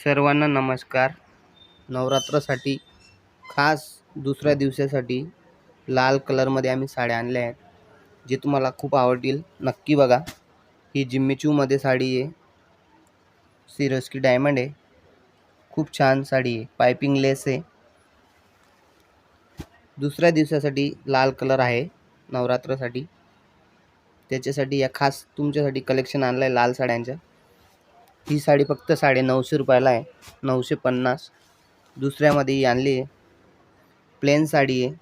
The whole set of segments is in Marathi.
सर्वांना नमस्कार. नवरात्रासाठी खास दुसऱ्या दिवसासाठी लाल कलरमध्ये आम्ही साड्या आणल्या आहेत जे तुम्हाला खूप आवडतील. नक्की बघा ही जिम्मीचूमध्ये साडी आहे. सिरोस्की डायमंड आहे. खूप छान साडी आहे. पायपिंग लेस आहे. दुसऱ्या दिवसासाठी लाल कलर आहे नवरात्रासाठी. त्याच्यासाठी या खास तुमच्यासाठी कलेक्शन आणलं आहे लाल साड्यांचं. ही साडी फक्त साडे नऊशे रुपयाला आहे. नऊशे पन्नास. दुसऱ्यामध्ये ही आणली आहे. प्लेन साडी आहे.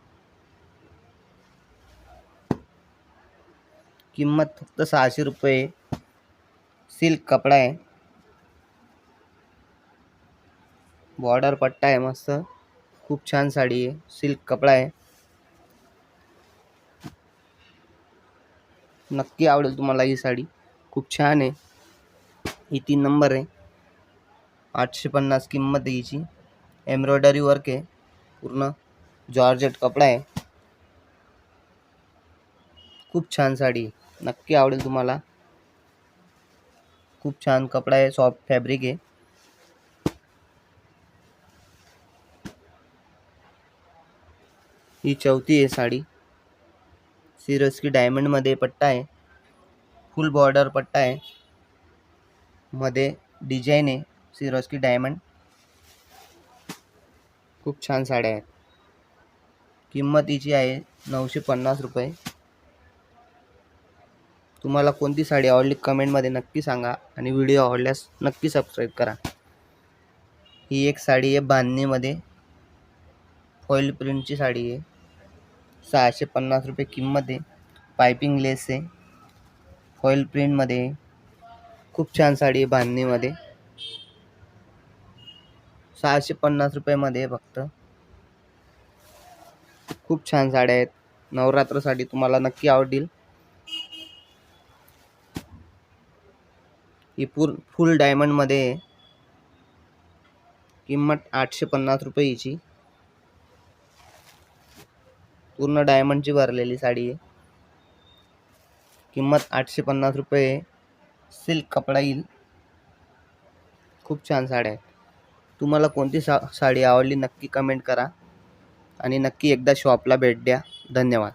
किंमत फक्त सहाशे रुपये सिल्क कपडा आहे. बॉर्डर पट्टा आहे मस्त. खूप छान साडी आहे. सिल्क कपडा आहे. नक्की आवडेल तुम्हाला ही साडी. खूप छान आहे. ही तीन नंबर आहे. आठशे पन्नास किंमत आहे हिची. एम्ब्रॉयडरी वर्क आहे. पूर्ण जॉर्जेट कपडा आहे. खूप छान साडी आहे. नक्की आवडेल तुम्हाला. खूप छान कपडा आहे. सॉफ्ट फॅब्रिक आहे. ही चौथी आहे साडी. सिरोस्की डायमंडमध्ये पट्टा आहे. फुल बॉर्डर पट्टा आहे. मध्ये डिझाईन आहे सिरोस्की डायमंड खूप छान साड्या आहेत. किंमत हिची आहे नऊशे पन्नास रुपये. तुम्हाला कोणती साडी आवडली कमेंटमध्ये नक्की सांगा आणि व्हिडिओ आवडल्यास नक्की सबस्क्राईब करा. ही एक साडी आहे बांधणीमध्ये. फॉईल प्रिंटची साडी आहे. सहाशे पन्नास रुपये किंमत आहे. पायपिंग लेस आहे. फॉईल प्रिंटमध्ये आहे. खूप छान साडी आहे बांधणीमध्ये. सहाशे पन्नास रुपयामध्ये आहे फक्त. खूप छान साड्या आहेत. नवरात्रासाठी तुम्हाला नक्की आवडेल. ही पूर फुल डायमंडमध्ये आहे. किंमत आठशे पन्नास रुपये हिची पूर्ण डायमंडची भरलेली साडी आहे. किंमत आठशे पन्नास रुपये आहे. सिल्क कपडा येईल. खूप छान साड्या आहेत. तुम्हाला कोणती सा साडी आवडली नक्की कमेंट करा. आणि नक्की एकदा शॉपला भेट द्या. धन्यवाद.